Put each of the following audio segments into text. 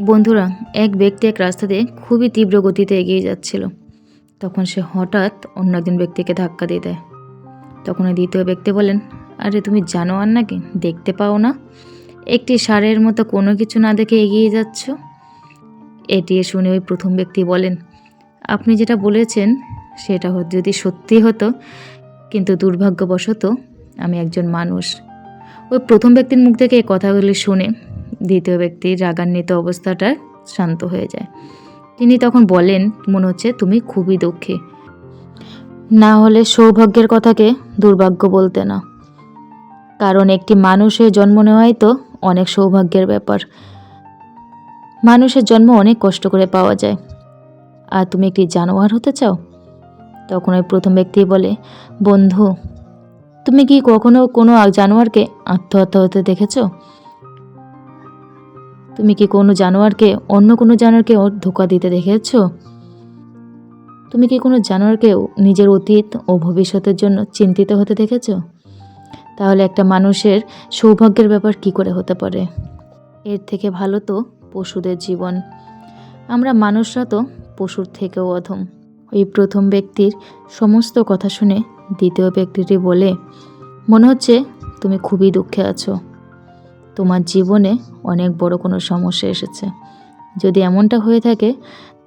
বন্ধুরা, এক ব্যক্তি এক রাস্তাতে খুবই তীব্র গতিতে এগিয়ে যাচ্ছিল। তখন সে হঠাৎ অন্য একজন ব্যক্তিকে ধাক্কা দিয়ে দেয়। তখন ওই দ্বিতীয় ব্যক্তি বলেন, আরে, তুমি জানো আর নাকি দেখতে পাও না? একটি সারের মতো কোনো কিছু না দেখে এগিয়ে যাচ্ছ? এটি শুনে ওই প্রথম ব্যক্তি বলেন, আপনি যেটা বলেছেন, সেটা যদি সত্যি হতো, কিন্তু দুর্ভাগ্যবশত আমি একজন মানুষ। ওই প্রথম ব্যক্তির মুখ থেকে এই কথাগুলি শুনে দ্বিতীয় ব্যক্তির রাগান্বিত অবস্থাটা শান্ত হয়ে যায়। তিনি তখন বলেন, মনে হচ্ছে তুমি খুবই দুঃখী। না হলে সৌভাগ্যের কথাকে দুর্ভাগ্য বলতে না। কারণ একটি মানুষের জন্ম নেওয়াই তো অনেক সৌভাগ্যের ব্যাপার। মানুষের জন্ম অনেক কষ্ট করে পাওয়া যায়। আর তুমি একটি জানোয়ার হতে চাও? তখন ওই প্রথম ব্যক্তি বলে, বন্ধু, তুমি কি কখনো কোনো জানোয়ারকে আত্মহত্যা হতে দেখেছ? তুমি কি কোনো জানোয়ারকে, অন্য কোনো জানোয়ারকে ধোকা দিতে দেখেছ? তুমি কি কোনো জানোয়ারকেও নিজের অতীত ও ভবিষ্যতের জন্য চিন্তিত হতে দেখেছ? তাহলে একটা মানুষের সৌভাগ্যের ব্যাপার কি করে হতে পারে? এর থেকে ভালো তো পশুদের জীবন। আমরা মানুষরা তো পশুর থেকেও অধম। ওই প্রথম ব্যক্তির সমস্ত কথা শুনে দ্বিতীয় ব্যক্তিটি বলে, মনে হচ্ছে তুমি খুবই দুঃখে আছো। তোমার জীবনে অনেক বড় কোনো সমস্যা এসেছে। যদি এমনটা হয়ে থাকে,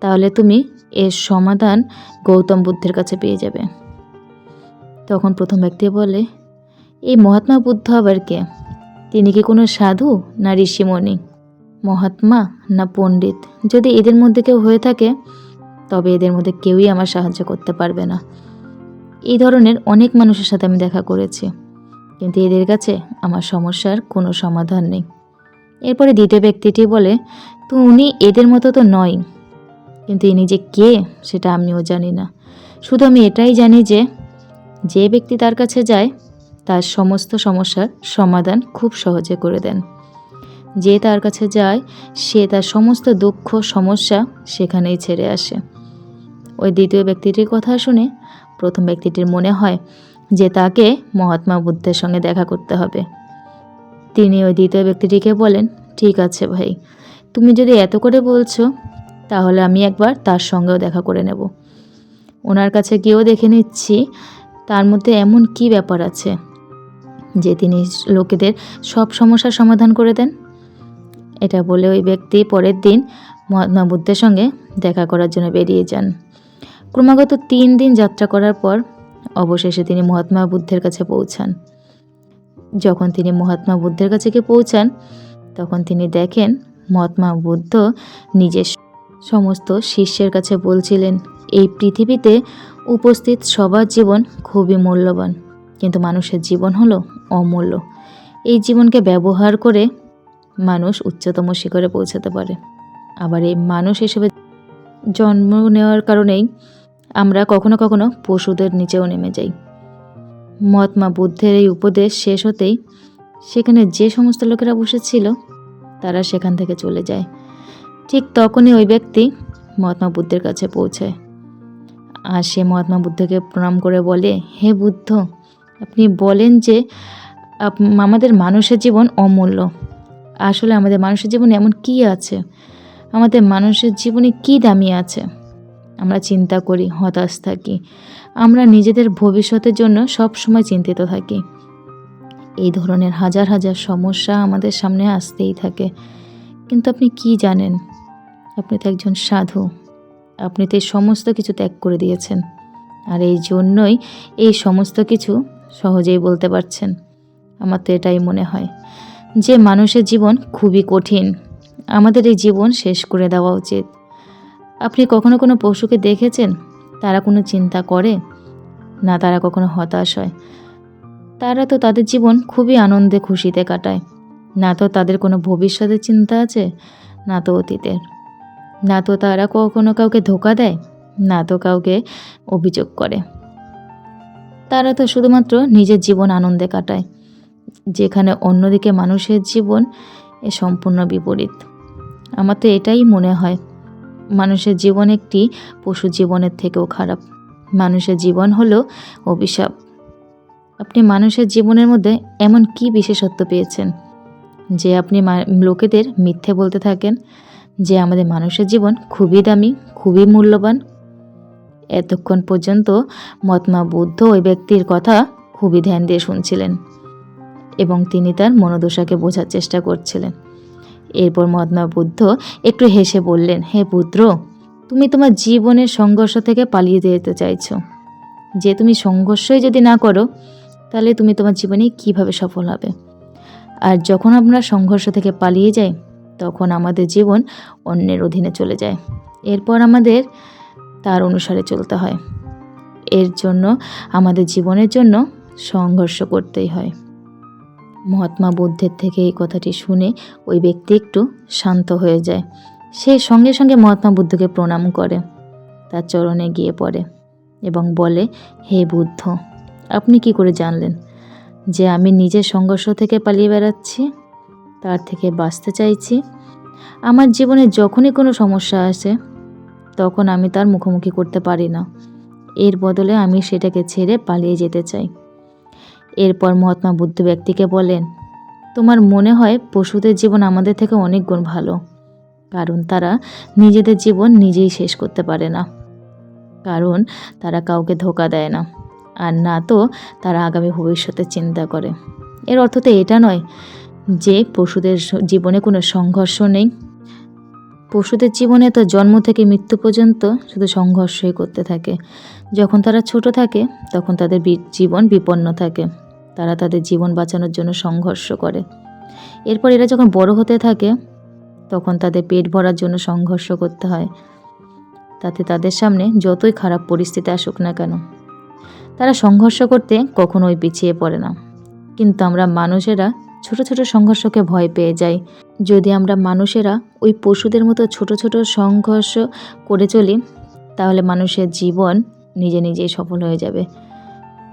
তাহলে তুমি এর সমাধান গৌতম বুদ্ধের কাছে পেয়ে যাবে। তখন প্রথম ব্যক্তি বলে, এই মহাত্মা বুদ্ধ আবার কে? তিনি কি কোনো সাধু না ঋষিমণি? মহাত্মা না পণ্ডিত? যদি এদের মধ্যে কেউ হয়ে থাকে, তবে এদের মধ্যে কেউই আমার সাহায্য করতে পারবে না। এই ধরনের অনেক মানুষের সাথে আমি দেখা করেছি। কিন্তু এদের কাছে আমার সমস্যার কোনো সমাধান নেই। এরপরে দ্বিতীয় ব্যক্তিটি বলে, তো উনি এদের মতো তো নয়। কিন্তু ইনি যে কে, সেটা আমিও জানি না। শুধু আমি এটাই জানি যে যে ব্যক্তি তার কাছে যায়, তার সমস্ত সমস্যার সমাধান খুব সহজে করে দেন। যে তার কাছে যায়, সে তার সমস্ত দুঃখ, সমস্যা সেখানেই ছেড়ে আসে। ওই দ্বিতীয় ব্যক্তিটির কথা শুনে প্রথম ব্যক্তিটির মনে হয় যে তাকে মহাত্মা বুদ্ধের সঙ্গে দেখা করতে হবে। তিনি ওই দ্বিতীয় ব্যক্তিটিকে বলেন, ঠিক আছে ভাই, তুমি যদি এত করে বলছো, তাহলে আমি একবার তার সঙ্গেও দেখা করে নেব। ওনার কাছে গিয়েও দেখে নিচ্ছি, তার মধ্যে এমন কি ব্যাপার আছে যে তিনি লোকেদের সব সমস্যার সমাধান করে দেন? এটা বলে ওই ব্যক্তি পরের দিন মহাত্মা বুদ্ধের সঙ্গে দেখা করার জন্য বেরিয়ে যান। ক্রমাগত তিন দিন যাত্রা করার পর অবশেষে তিনি মহাত্মা বুদ্ধের কাছে পৌঁছান। যখন তিনি মহাত্মা বুদ্ধের কাছে গিয়ে পৌঁছান, তখন তিনি দেখেন মহাত্মা বুদ্ধ নিজের সমস্ত শিষ্যের কাছে বলছিলেন, এই পৃথিবীতে উপস্থিত সবার জীবন খুবই মূল্যবান, কিন্তু মানুষের জীবন হলো অমূল্য। এই জীবনকে ব্যবহার করে মানুষ উচ্চতম শিখরে পৌঁছাতে পারে। আবার এই মানুষ হিসেবে জন্ম নেওয়ার কারণেই আমরা কখনো কখনো পশুদের নিচেও নেমে যাই। মহাত্মা বুদ্ধের এই উপদেশ শেষ হতেই সেখানে যে সমস্ত লোকেরা বসেছিল, তারা সেখান থেকে চলে যায়। ঠিক তখনই ওই ব্যক্তি মহাত্মা বুদ্ধের কাছে পৌঁছায় আর সে মহাত্মা বুদ্ধকে প্রণাম করে বলে, হে বুদ্ধ, আপনি বলেন যে আমাদের মানুষের জীবন অমূল্য। আসলে আমাদের মানুষের জীবনে এমন কি আছে? আমাদের মানুষের জীবনে কি দামি আছে? আমরা চিন্তা করি, হতাশ থাকি। আমরা নিজেদের ভবিষ্যতের জন্য সব সময় চিন্তিত থাকি। এই ধরনের হাজার হাজার সমস্যা আমাদের সামনে আসতেই থাকে। কিন্তু আপনি কি জানেন? আপনি তো একজন সাধু। আপনি তো এই সমস্ত কিছু ত্যাগ করে দিয়েছেন। আর এই জন্যই এই সমস্ত কিছু সহজেই বলতে পারছেন। আমার তো এটাই মনে হয় যে মানুষের জীবন খুবই কঠিন। আমাদের এই জীবন শেষ করে দেওয়া উচিত। আপনি কখনো কোনো পশুকে দেখেছেন? তারা কোনো চিন্তা করে? না, তারা কখনো হতাশ হয়। তারা তো তাদের জীবন খুবই আনন্দে খুশিতে কাটায়। না তো তাদের কোনো ভবিষ্যতের চিন্তা আছে? না তো অতীতের। না তো তারা কখনো কাউকে ধোকা দেয়? না তো কাউকে অভিযোগ করে। তারা তো শুধুমাত্র নিজের জীবন আনন্দে কাটায়, যেখানে অন্যদিকে মানুষের জীবন এ সম্পূর্ণ বিপরীত। আমার তো এটাই মনে হয়। মানুষের জীবন একটি পশু জীবনের থেকেও খারাপ। মানুষের জীবন হলো অভিশাপ। আপনি মানুষের জীবনের মধ্যে এমন কি বিশেষত্ব পেয়েছেন? যে আপনি লোকেদের মিথ্যে বলতে থাকেন, যে আমাদের মানুষের জীবন খুবই দামি, খুবই মূল্যবান। এতক্ষণ পর্যন্ত মহাত্মা বুদ্ধ ওই ব্যক্তির কথা খুবই ধ্যান দিয়ে শুনছিলেন এবং তিনি তার মনোদশাকে বোঝার চেষ্টা করছিলেন। এরপর মহাত্মা বুদ্ধ একটু হেসে বললেন, হে পুত্র, তুমি তোমার জীবনের সংঘর্ষ থেকে পালিয়ে যেতে চাইছো। যে তুমি সংঘর্ষই যদি না করো, তাহলে তুমি তোমার জীবনে কীভাবে সফল হবে? আর যখন আমরা সংঘর্ষ থেকে পালিয়ে যাই, তখন আমাদের জীবন অন্যের অধীনে চলে যায়। এরপর আমাদের তার অনুসারে চলতে হয়। এর জন্য, আমাদের জীবনের জন্য সংঘর্ষ করতেই হয়। মহাত্মা বুদ্ধের থেকে এই কথাটি শুনে ওই ব্যক্তি একটু শান্ত হয়ে যায়। সে সঙ্গে সঙ্গে মহাত্মা বুদ্ধকে প্রণাম করে, তার চরণে গিয়ে পড়ে এবং বলে, হে বুদ্ধ, আপনি কি করে জানলেন যে আমি নিজের সংঘর্ষ থেকে পালিয়ে বেড়াচ্ছি? তার থেকে বাঁচতে চাইছি? আমার জীবনে যখনই কোনো সমস্যা আসে, তখন আমি তার মুখোমুখি করতে পারি না। এর বদলে আমি সেটাকে ছেড়ে পালিয়ে যেতে চাই। এরপর মহাত্মা বুদ্ধ ব্যক্তিকে বলেন, তোমার মনে হয় পশুদের জীবন আমাদের থেকে অনেক গুণ ভালো, কারণ তারা নিজেদের জীবন নিজেই শেষ করতে পারে না। কারণ তারা কাউকে ধোকা দেয় না, আর না তো তারা আগামী ভবিষ্যতে চিন্তা করে। এর অর্থ তো এটা নয় যে পশুদের জীবনে কোনো সংঘর্ষ নেই। পশুদের জীবনে তো জন্ম থেকে মৃত্যু পর্যন্ত শুধু সংঘর্ষই করতে থাকে। যখন তারা ছোট থাকে, তখন তাদের জীবন বিপন্ন থাকে। তারা তাদের জীবন বাঁচানোর জন্য সংঘর্ষ করে। এরপর এরা যখন বড় হতে থাকে, তখন তাদের পেট ভরার জন্য সংঘর্ষ করতে হয়। তাতে তাদের সামনে যতই খারাপ পরিস্থিতি আসুক না কেন, তারা সংঘর্ষ করতে কখনোই পিছিয়ে পড়ে না। কিন্তু আমরা মানুষেরা ছোট ছোট সংঘর্ষকে ভয় পেয়ে যাই। যদি আমরা মানুষেরা ওই পশুদের মতো ছোট ছোট সংঘর্ষ করে চলি, তাহলে মানুষের জীবন নিজে নিজেই সফল হয়ে যাবে।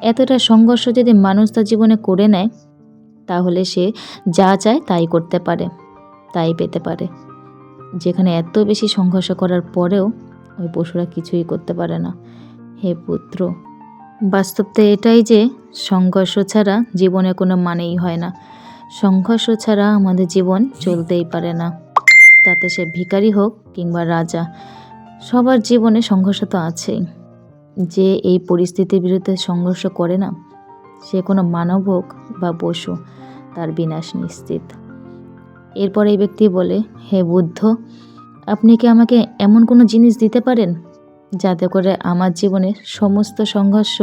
এতটা সংঘর্ষ যদি মানুষ তার জীবনে করে নেয়, তাহলে সে যা চায় তাই করতে পারে, তাই পেতে পারে। যেখানে এত বেশি সংঘর্ষ করার পরেও ওই পশুরা কিছুই করতে পারে না। হে পুত্র বাস্তব তো এটাই যে সংঘর্ষ ছাড়া জীবনে কোনো মানেই হয় না। সংঘর্ষ ছাড়া আমাদের জীবন চলতেই পারে না। তাতে সে ভিখারি হোক কিংবা রাজা, সবার জীবনে সংঘর্ষ তো আছেই। যে এই পরিস্থিতির বিরুদ্ধে সংঘর্ষ করে না, সে কোনো মানব হোক বা পশু তার বিনাশ নিশ্চিত। এরপর এই ব্যক্তি বলে, হে বুদ্ধ, আপনি কি আমাকে এমন কোনো জিনিস দিতে পারেন? যাতে করে আমার জীবনের সমস্ত সংঘর্ষ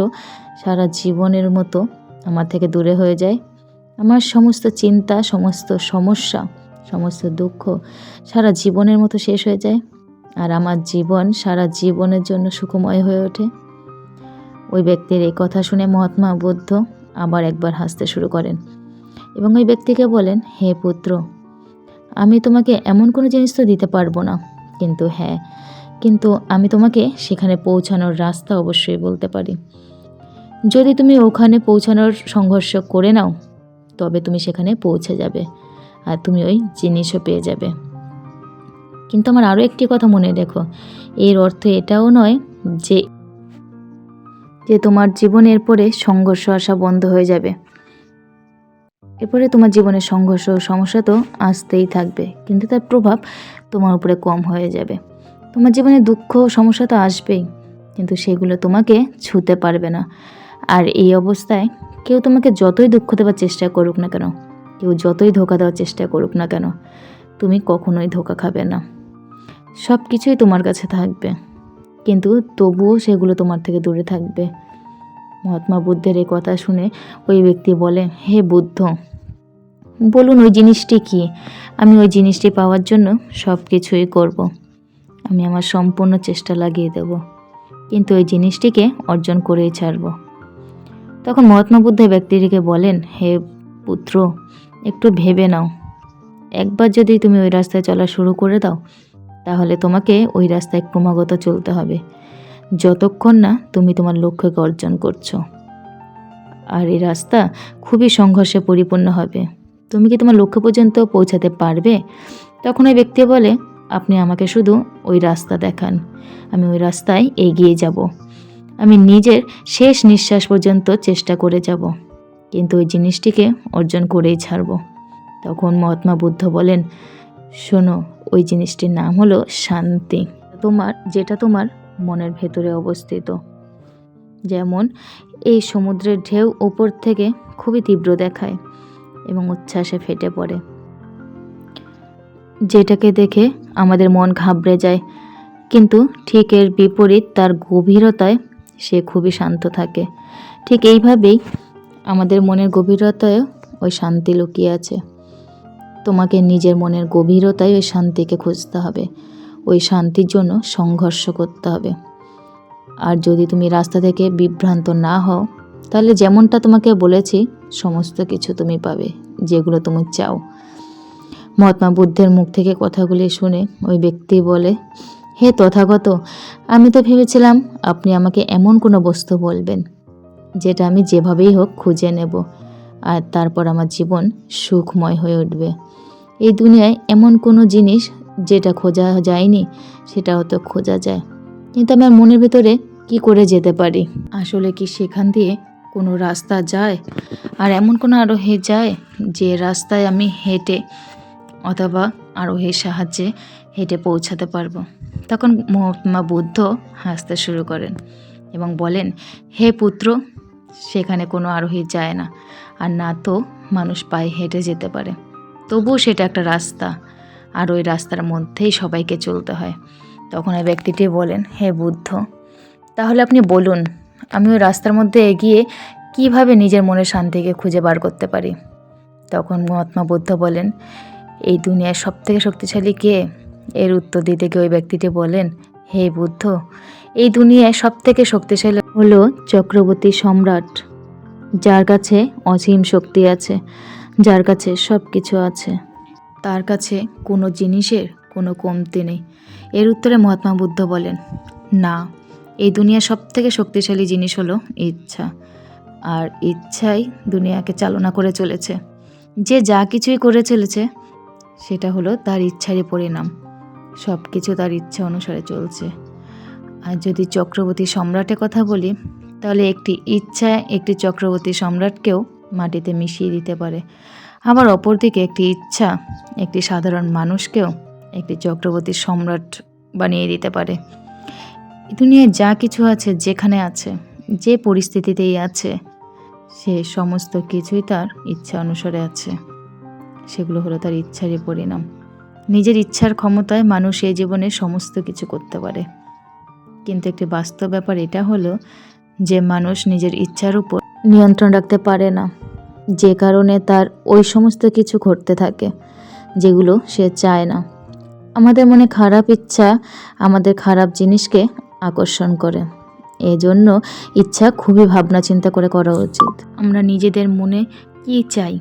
সারা জীবনের মতো আমার থেকে দূরে হয়ে যায়? আমার সমস্ত চিন্তা, সমস্ত সমস্যা, সমস্ত দুঃখ সারা জীবনের মতো শেষ হয়ে যায়? আর আমার জীবন সারা জীবনের জন্য সুখময় হয়ে ওঠে? ওই ব্যক্তির এই কথা শুনে মহাত্মা বুদ্ধ আবার একবার হাসতে শুরু করেন এবং ওই ব্যক্তিকে বলেন, হে পুত্র, আমি তোমাকে এমন কোনো জিনিস তো দিতে পারব না। কিন্তু হ্যাঁ কিন্তু আমি তোমাকে সেখানে পৌঁছানোর রাস্তা অবশ্যই বলতে পারি। যদি তুমি ওখানে পৌঁছানোর সংঘর্ষ করে নাও, তবে তুমি সেখানে পৌঁছে যাবে আর তুমি ওই জিনিসও পেয়ে যাবে। কিন্তু আমার আরও একটি কথা মনে রেখো। এর অর্থ এটাও নয় যে যে তোমার জীবনের পরে সংঘর্ষ আসা বন্ধ হয়ে যাবে। এরপরে তোমার জীবনের সংঘর্ষ ও সমস্যা তো আসতেই থাকবে, কিন্তু তার প্রভাব তোমার উপরে কম হয়ে যাবে। তোমার জীবনে দুঃখ সমস্যা তো আসবেই, কিন্তু সেগুলো তোমাকে ছুতে পারবে না। আর এই অবস্থায় কেউ তোমাকে যতই দুঃখ দেওয়ার চেষ্টা করুক না কেন, কেউ যতই ধোকা দেওয়ার চেষ্টা করুক না কেন, তুমি কখনোই ধোকা খাবে না। সব কিছুই তোমার কাছে থাকবে। কিন্তু তবুও সেগুলো তোমার থেকে দূরে থাকবে। মহাত্মা বুদ্ধের এই কথা শুনে ওই ব্যক্তি বলে, হে বুদ্ধ, বলুন ওই জিনিসটি কি? আমি ওই জিনিসটি পাওয়ার জন্য সব কিছুই করব। আমি আমার সম্পূর্ণ চেষ্টা লাগিয়ে দেব। কিন্তু ওই জিনিসটিকে অর্জন করেই ছাড়ব। তখন মহাত্মা বুদ্ধ ব্যক্তিটিকে বলেন, হে পুত্র, একটু ভেবে নাও। একবার যদি তুমি ওই রাস্তায় চলা শুরু করে দাও তাহলে তোমাকে ওই রাস্তায় ক্রমাগত চলতে হবে। যতক্ষণ না তুমি তোমার লক্ষ্যকে অর্জন করছ। আর এই রাস্তা খুবই সংঘর্ষে পরিপূর্ণ হবে। তুমি কি তোমার লক্ষ্য পর্যন্ত পৌঁছাতে পারবে? তখন ওই ব্যক্তি বলে, আপনি আমাকে শুধু ওই রাস্তা দেখান। আমি ওই রাস্তায় এগিয়ে যাব। আমি নিজের শেষ নিঃশ্বাস পর্যন্ত চেষ্টা করে যাব। কিন্তু ওই জিনিসটিকে অর্জন করেই ছাড়ব। তখন মহাত্মা বুদ্ধ বলেন শোনো, ওই জিনিসটির নাম হলো শান্তি। তোমার, যেটা তোমার মনের ভেতরে অবস্থিত। যেমন, এই সমুদ্রের ঢেউ ওপর থেকে খুবই তীব্র দেখায় এবং উচ্ছ্বাসে ফেটে পড়ে। যেটাকে দেখে আমাদের মন ঘাবড়ে যায়, কিন্তু ঠিক এর বিপরীত তার গভীরতায় সে খুবই শান্ত থাকে। ঠিক এইভাবেই আমাদের মনের গভীরতায় ওই শান্তি লুকিয়ে আছে। তোমাকে নিজের মনের গভীরতায় ওই শান্তিকে খুঁজতে হবে। ওই শান্তির জন্য সংঘর্ষ করতে হবে। আর যদি তুমি রাস্তা থেকে বিভ্রান্ত না হও, তাহলে যেমনটা তোমাকে বলেছি, সমস্ত কিছু তুমি পাবে, যেগুলো তুমি চাও। মহাত্মা বুদ্ধের মুখ থেকে কথাগুলি শুনে ওই ব্যক্তি বলে, হে তথাগত, আমি তো ভেবেছিলাম আপনি আমাকে এমন কোনো বস্তু বলবেন, যেটা আমি যেভাবেই হোক খুঁজে নেব। আর তারপর আমার জীবন সুখময় হয়ে উঠবে। এই দুনিয়ায় এমন কোনো জিনিস যেটা খোঁজা যায়নি সেটা হয়তো খোঁজা যায়। কিন্তু আমার মনের ভিতরে কি করে যেতে পারি? আসলে কি সেখান দিয়ে কোনো রাস্তা যায়? আর এমন কোনো আরোহী যায় যে রাস্তায় আমি হেঁটে অথবা আরোহীর সাহায্যে হেঁটে পৌঁছাতে পারব? তখন মহাত্মা বুদ্ধ হাসতে শুরু করেন এবং বলেন, হে পুত্র, সেখানে কোনো আরোহী যায় না। আর না তো মানুষ পায়ে হেঁটে যেতে পারে। তবুও সেটা একটা রাস্তা। আর ওই রাস্তার মধ্যেই সবাইকে চলতে হয়। তখন ওই ব্যক্তিটি বলেন, হে বুদ্ধ, তাহলে আপনি বলুন, আমি ওই রাস্তার মধ্যে এগিয়ে কীভাবে নিজের মনের শান্তিকে খুঁজে বার করতে পারি? তখন মহাত্মা বুদ্ধ বলেন, এই দুনিয়ার সব থেকে শক্তিশালী কে? এর উত্তর দিতে গিয়ে ওই ব্যক্তিটি বলেন, হে বুদ্ধ, এই দুনিয়ায় সব থেকে শক্তিশালী হলো চক্রবর্তী সম্রাট। যার কাছে অসীম শক্তি আছে, যার কাছে সব কিছু আছে। তার কাছে কোনো জিনিসের কোনো কমতি নেই। এর উত্তরে মহাত্মা বুদ্ধ বলেন, না, এই দুনিয়ার সব থেকে শক্তিশালী জিনিস হলো ইচ্ছা। আর ইচ্ছাই দুনিয়াকে চালনা করে চলেছে। যে যা কিছুই করে চলেছে, সেটা হলো তার ইচ্ছারই পরিণাম। সব কিছু তার ইচ্ছা অনুসারে চলছে। আর যদি চক্রবর্তী সম্রাটের কথা বলি তাহলে একটি ইচ্ছা, একটি চক্রবর্তী সম্রাটকেও মাটিতে মিশিয়ে দিতে পারে। আবার অপরদিকে একটি ইচ্ছা, একটি সাধারণ মানুষকেও একটি চক্রবর্তী সম্রাট বানিয়ে দিতে পারে। দুনিয়ায় যা কিছু আছে, যেখানে আছে, যে পরিস্থিতিতেই আছে, সে সমস্ত কিছুই তার ইচ্ছা অনুসারে আছে। সেগুলো হলো তার ইচ্ছারই পরিণাম। নিজের ইচ্ছার ক্ষমতায় মানুষ এই জীবনে সমস্ত কিছু করতে পারে। কিন্তু একটি বাস্তব ব্যাপার এটা হলো যে মানুষ নিজের ইচ্ছার উপর নিয়ন্ত্রণ রাখতে পারে না। যে কারণে তার ওই সমস্ত কিছু ঘটতে থাকে, যেগুলো সে চায় না। আমাদের মনে খারাপ ইচ্ছা আমাদের খারাপ জিনিসকে আকর্ষণ করে। এজন্য ইচ্ছা খুবই ভাবনা চিন্তা করে করা উচিত। আমরা নিজেদের মনে কি চাই?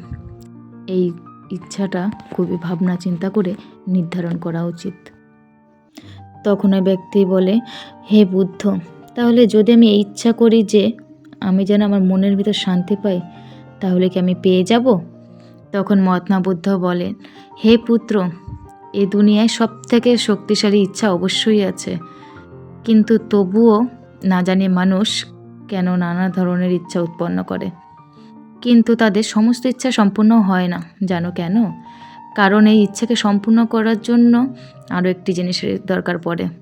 এই ইচ্ছাটা খুবই ভাবনা চিন্তা করে নির্ধারণ করা উচিত। তখন ওই ব্যক্তি বলে, হে বুদ্ধ তাহলে যদি আমি ইচ্ছা করি যে আমি যেন আমার মনের ভিতর শান্তি পাই, তাহলে কি আমি পেয়ে যাব? তখন মহাত্মা বুদ্ধ বলেন, হে পুত্র, এ দুনিয়ায় সব থেকে শক্তিশালী ইচ্ছা অবশ্যই আছে। কিন্তু তবুও না জানি মানুষ কেন নানা ধরনের ইচ্ছা উৎপন্ন করে। কিন্তু তাদের সমস্ত ইচ্ছা সম্পূর্ণ হয় না, জানো কেন? কারণ এই ইচ্ছাকে সম্পূর্ণ করার জন্য আরও একটি জিনিসের দরকার পড়ে।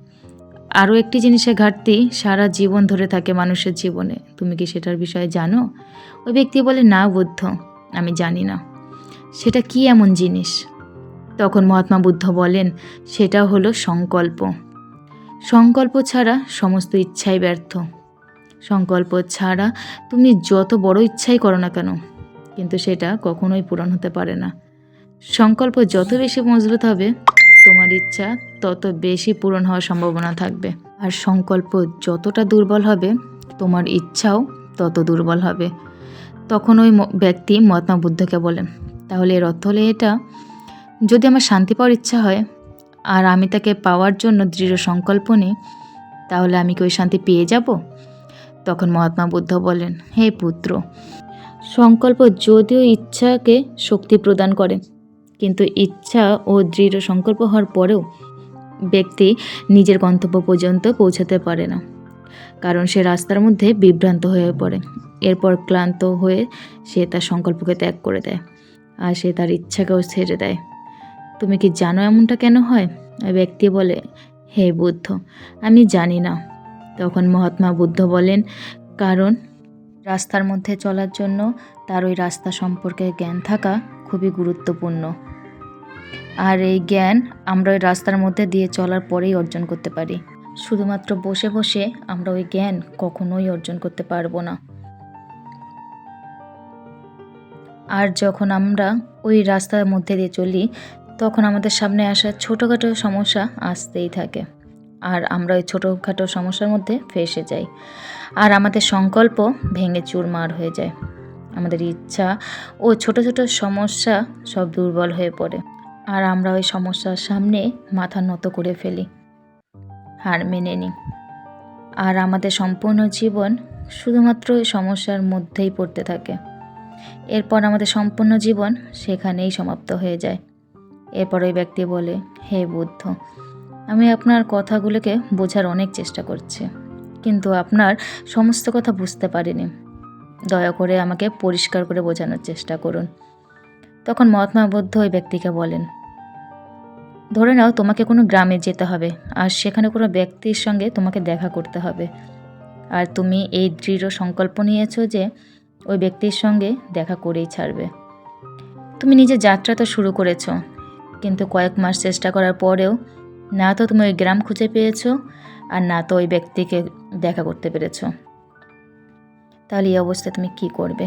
আরও একটি জিনিসের ঘাটতি, সারা জীবন ধরে থাকে মানুষের জীবনে। তুমি কি সেটার বিষয়ে জানো? ওই ব্যক্তি বলে, না, বুদ্ধ, আমি জানি না। সেটা কি এমন জিনিস? তখন মহাত্মা বুদ্ধ বলেন, সেটা হলো সংকল্প। সংকল্প ছাড়া সমস্ত ইচ্ছাই ব্যর্থ। সংকল্প ছাড়া তুমি যত বড় ইচ্ছাই করো না কেন, কিন্তু সেটা কখনোই পূরণ হতে পারে না। সংকল্প যত বেশি মজবুত হবে তোমার ইচ্ছা তত বেশি পূরণ হওয়ার সম্ভাবনা থাকবে। আর সংকল্প যতটা দুর্বল হবে, তোমার ইচ্ছাও তত দুর্বল হবে। তখন ওই ব্যক্তি মহাত্মা বুদ্ধকে বলেন তাহলে এর অর্থ হলে এটা, যদি আমার শান্তি পাওয়ার ইচ্ছা হয়, আর আমি তাকে পাওয়ার জন্য দৃঢ় সংকল্প নিই, তাহলে আমি কি ওই শান্তি পেয়ে যাব? তখন মহাত্মা বুদ্ধ বলেন, হে পুত্র, সংকল্প যদিও ইচ্ছাকে শক্তি প্রদান করে কিন্তু ইচ্ছা ও দৃঢ় সংকল্প হওয়ার পরেও ব্যক্তি নিজের গন্তব্য পর্যন্ত পৌঁছাতে পারে না। কারণ সে রাস্তার মধ্যে বিভ্রান্ত হয়ে পড়ে। এরপর ক্লান্ত হয়ে সে তার সংকল্পকে ত্যাগ করে দেয় আর সে তার ইচ্ছাকেও ছেড়ে দেয়। তুমি কি জানো এমনটা কেন হয়? ব্যক্তি বলে, হে বুদ্ধ, আমি জানি না। তখন মহাত্মা বুদ্ধ বলেন, কারণ রাস্তার মধ্যে চলার জন্য তার ওই রাস্তা সম্পর্কে জ্ঞান থাকা খুবই গুরুত্বপূর্ণ। আর এই জ্ঞান আমরা ওই রাস্তার মধ্যে দিয়ে চলার পরেই অর্জন করতে পারি। শুধুমাত্র বসে বসে আমরা ওই জ্ঞান কখনোই অর্জন করতে পারব না। আর যখন আমরা ওই রাস্তার মধ্যে দিয়ে চলি, তখন আমাদের সামনে আসা ছোটোখাটো সমস্যা আসতেই থাকে। আর আমরা ওই ছোটোখাটো সমস্যার মধ্যে ফেসে যাই। আর আমাদের সংকল্প ভেঙে চুরমার হয়ে যায়। আমাদের ইচ্ছা ও ছোট ছোট সমস্যা সব দুর্বল হয়ে পড়ে। আর আমরা ওই সমস্যার সামনে মাথা নত করে ফেলি। হার মেনে নিই। আর আমাদের সম্পূর্ণ জীবন শুধুমাত্র ওই সমস্যার মধ্যেই পড়তে থাকে। এরপর আমাদের সম্পূর্ণ জীবন সেখানেই সমাপ্ত হয়ে যায়। এরপর ওই ব্যক্তি বলে, হে বুদ্ধ, আমি আপনার কথাগুলোকে বোঝার অনেক চেষ্টা করছি, কিন্তু আপনার সমস্ত কথা বুঝতে পারিনি। দয়া করে আমাকে পরিষ্কার করে বোঝানোর চেষ্টা করুন। তখন মহাত্মা বুদ্ধ ওই ব্যক্তিকে বলেন, ধরে নাও, তোমাকে কোনো গ্রামে যেতে হবে, আর সেখানে কোনো ব্যক্তির সঙ্গে তোমাকে দেখা করতে হবে। আর তুমি এই দৃঢ় সংকল্প নিয়েছো যে ওই ব্যক্তির সঙ্গে দেখা করেই ছাড়বে। তুমি নিজে যাত্রা তো শুরু করেছ, কিন্তু কয়েক মাস চেষ্টা করার পরেও না তো তুমি ওই গ্রাম খুঁজে পেয়েছ, আর না তো ওই ব্যক্তিকে দেখা করতে পেরেছ। তাহলে এই অবস্থায় তুমি কি করবে?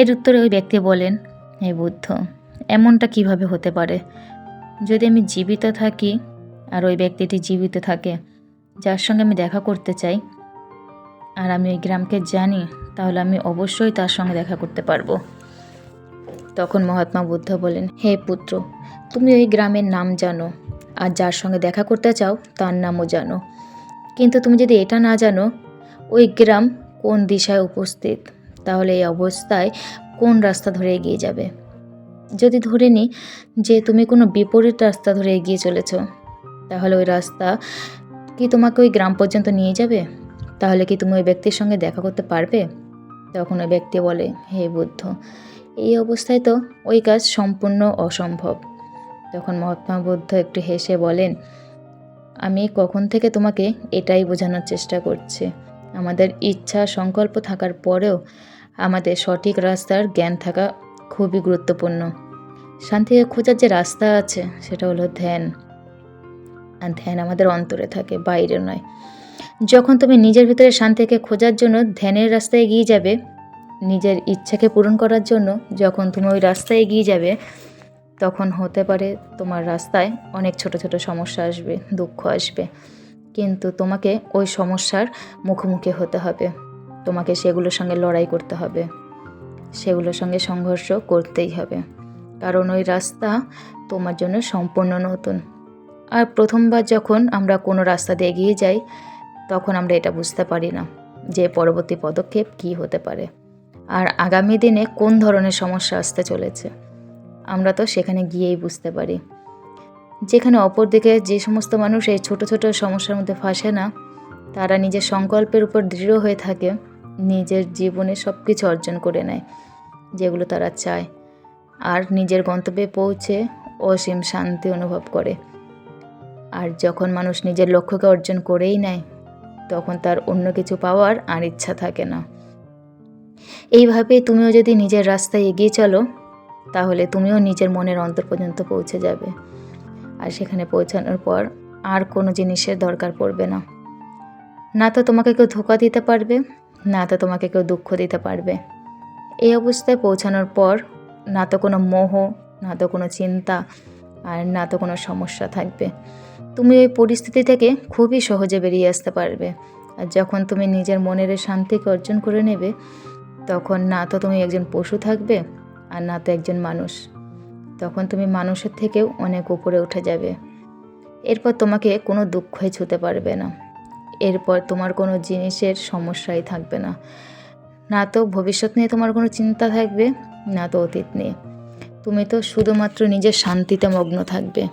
এর উত্তরে ওই ব্যক্তি বলেন হে বুদ্ধ, এমনটা কীভাবে হতে পারে? যদি আমি জীবিত থাকি আর ওই ব্যক্তিটি জীবিত থাকে, যার সঙ্গে আমি দেখা করতে চাই, আর আমি ওই গ্রামকে জানি, তাহলে আমি অবশ্যই তার সঙ্গে দেখা করতে পারব। তখন মহাত্মা বুদ্ধ বলেন, হে পুত্র, তুমি ওই গ্রামের নাম জানো, আর যার সঙ্গে দেখা করতে চাও, তার নামও জানো। কিন্তু তুমি যদি এটা না জানো, ওই গ্রাম কোন দিশায় উপস্থিত? তাহলে এই অবস্থায় কোন রাস্তা ধরে এগিয়ে যাবে? যদি ধরে নিই যে তুমি কোনো বিপরীত রাস্তা ধরে এগিয়ে চলেছ, তাহলে ওই রাস্তা কি তোমাকে ওই গ্রাম পর্যন্ত নিয়ে যাবে? তাহলে কি তুমি ওই ব্যক্তির সঙ্গে দেখা করতে পারবে? তখন ওই ব্যক্তি বলে, হে বুদ্ধ, এই অবস্থায় তো ওই কাজ সম্পূর্ণ অসম্ভব। তখন মহাত্মা বুদ্ধ একটু হেসে বলেন, আমি কখন থেকে তোমাকে এটাই বোঝানোর চেষ্টা করছি? আমাদের ইচ্ছা সংকল্প থাকার পরেও আমাদের সঠিক রাস্তার জ্ঞান থাকা খুবই গুরুত্বপূর্ণ। শান্তিকে খোঁজার যে রাস্তা আছে, সেটা হলো ধ্যান। আর ধ্যান আমাদের অন্তরে থাকে, বাইরে নয়। যখন তুমি নিজের ভিতরে শান্তিকে খোঁজার জন্য ধ্যানের রাস্তায় এগিয়ে যাবে, নিজের ইচ্ছাকে পূরণ করার জন্য যখন তুমি ওই রাস্তায় এগিয়ে যাবে, তখন হতে পারে তোমার রাস্তায় অনেক ছোট ছোট সমস্যা আসবে, দুঃখ আসবে। কিন্তু তোমাকে ওই সমস্যার মুখোমুখি হতে হবে। তোমাকে সেগুলোর সঙ্গে লড়াই করতে হবে। সেগুলোর সঙ্গে সংঘর্ষ করতেই হবে। কারণ ওই রাস্তা তোমার জন্য সম্পূর্ণ নতুন। আর প্রথমবার যখন আমরা কোনো রাস্তা দিয়ে এগিয়ে যাই, তখন আমরা এটা বুঝতে পারি না যে পরবর্তী পদক্ষেপ কী হতে পারে। আর আগামী দিনে কোন ধরনের সমস্যা আসতে চলেছে, আমরা তো সেখানে গিয়েই বুঝতে পারি। যেখানে অপরদিকে যে সমস্ত মানুষ এই ছোট ছোট সমস্যার মধ্যে ফাঁসে না, তারা নিজের সংকল্পের উপর দৃঢ় হয়ে থাকে। নিজের জীবনে সব কিছু অর্জন করে নেয়, যেগুলো তারা চায়। আর নিজের গন্তব্যে পৌঁছে অসীম শান্তি অনুভব করে। আর যখন মানুষ নিজের লক্ষ্যকে অর্জন করেই নেয়, তখন তার অন্য কিছু পাওয়ার আর ইচ্ছা থাকে না। এইভাবে তুমিও যদি নিজের রাস্তায় এগিয়ে চলো, তাহলে তুমিও নিজের মনের অন্তর পর্যন্ত পৌঁছে যাবে। আর সেখানে পৌঁছানোর পর আর কোনো জিনিসের দরকার পড়বে না। না তো তোমাকে কেউ ধোকা দিতে পারবে না তো তোমাকে কেউ দুঃখ দিতে পারবে। এই অবস্থায় পৌঁছানোর পর না তো কোনো মোহ, না তো কোনো চিন্তা আর না তো কোনো সমস্যা থাকবে। তুমি ওই পরিস্থিতি থেকে খুবই সহজে বেরিয়ে আসতে পারবে। আর যখন তুমি নিজের মনের শান্তিকে অর্জন করে নেবে, তখন না তো তুমি একজন পশু থাকবে আর না তো একজন মানুষ। তখন তুমি মানুষের থেকেও অনেক উপরে উঠে যাবে। এরপর তোমাকে কোনো দুঃখই ছুতে পারবে না। এরপর তোমার কোনো জিনিসের সমস্যাই থাকবে না। না তো ভবিষ্যৎ নিয়ে তোমার কোনো চিন্তা থাকবে, না তো অতীত নিয়ে। তুমি তো শুধুমাত্র নিজের শান্তিতে মগ্ন থাকবে।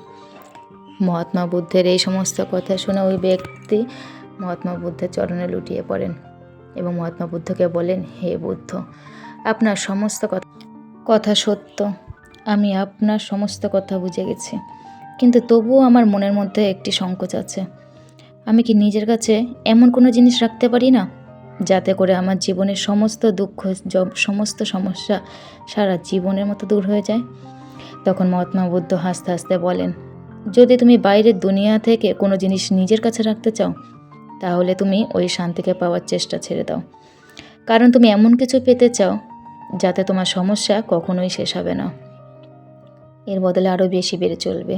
মহাত্মা বুদ্ধের এই সমস্ত কথা শুনে ওই ব্যক্তি মহাত্মা বুদ্ধের চরণে লুটিয়ে পড়েন এবং মহাত্মা বুদ্ধকে বলেন, হে বুদ্ধ, আপনার সমস্ত কথা কথা সত্য। আমি আপনার সমস্ত কথা বুঝে গেছি। কিন্তু তবুও আমার মনের মধ্যে একটি সংকোচ আছে। আমি কি নিজের কাছে এমন কোনো জিনিস রাখতে পারি না? যাতে করে আমার জীবনের সমস্ত দুঃখ সমস্ত সমস্যা সারা জীবনের মতো দূর হয়ে যায়। তখন মহাত্মা বুদ্ধ হাসতে হাসতে বলেন, যদি তুমি বাইরের দুনিয়া থেকে কোনো জিনিস নিজের কাছে রাখতে চাও, তাহলে তুমি ওই শান্তিকে পাওয়ার চেষ্টা ছেড়ে দাও। কারণ তুমি এমন কিছু পেতে চাও, যাতে তোমার সমস্যা কখনোই শেষ হবে না। এর বদলে আরও বেশি বেড়ে চলবে।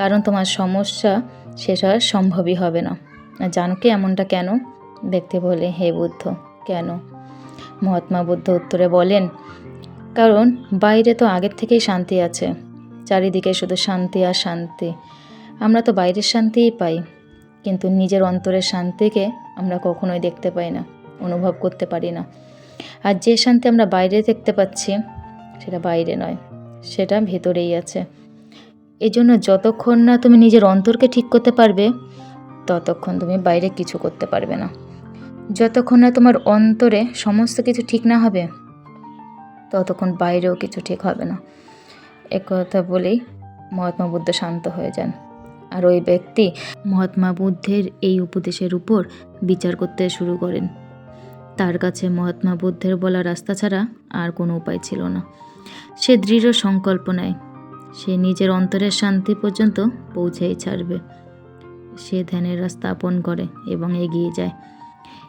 কারণ তোমার সমস্যা শেষ হওয়ার সম্ভবই হবে না। জানো কি এমনটা কেন? দেখতে বলে, হে বুদ্ধ, কেন? মহাত্মা বুদ্ধ উত্তরে বলেন, কারণ বাইরে তো আগের থেকেই শান্তি আছে। চারিদিকে শুধু শান্তি আর শান্তি। আমরা তো বাইরের শান্তিই পাই, কিন্তু নিজের অন্তরের শান্তিকে আমরা কখনোই দেখতে পাই না, অনুভব করতে পারি না। আর যে শান্তি আমরা বাইরে দেখতে পাচ্ছি, সেটা বাইরে নয়, সেটা ভেতরেই আছে। এই জন্য যতক্ষণ না তুমি নিজের অন্তরকে ঠিক করতে পারবে, ততক্ষণ তুমি বাইরে কিছু করতে পারবে না। যতক্ষণ না তোমার অন্তরে সমস্ত কিছু ঠিক না হবে, ততক্ষণ বাইরেও কিছু ঠিক হবে না। এ কথা বলেই মহাত্মা বুদ্ধ শান্ত হয়ে যান। আর ওই ব্যক্তি মহাত্মা বুদ্ধের এই উপদেশের উপর বিচার করতে শুরু করেন। তার কাছে মহাত্মা বুদ্ধের বলা রাস্তা ছাড়া আর কোনো উপায় ছিল না। সে দৃঢ় সংকল্প নেয়। সে নিজের অন্তরের শান্তি পর্যন্ত পৌঁছেই ছাড়বে। সে ধ্যানের রাস্তা আপন করে এবং এগিয়ে যায়।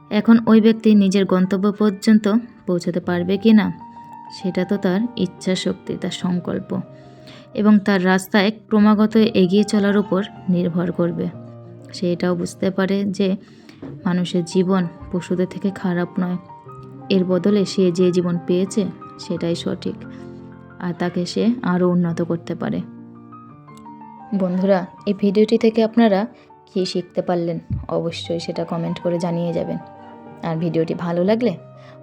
এখন ওই ব্যক্তি নিজের গন্তব্য পর্যন্ত পৌঁছাতে পারবে কি না সেটা তো তার ইচ্ছা শক্তি তার সংকল্প। এবং তার রাস্তায় ক্রমাগত এগিয়ে চলার উপর নির্ভর করবে। সে এটাও বুঝতে পারে যে মানুষের জীবন পশুদের থেকে খারাপ নয়। এর বদলে সে যে জীবন পেয়েছে, সেটাই সঠিক। আর তাকে সে আরও উন্নত করতে পারে। বন্ধুরা, এই ভিডিওটি থেকে আপনারা কী শিখতে পারলেন অবশ্যই সেটা কমেন্ট করে জানিয়ে যাবেন। আর ভিডিওটি ভালো লাগলে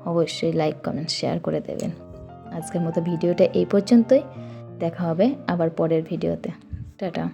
অবশ্যই লাইক, কমেন্ট, শেয়ার করে দেবেন। আজকের মতো ভিডিওটা এই পর্যন্তই। দেখা হবে আবার পরের ভিডিওতে। টাটা।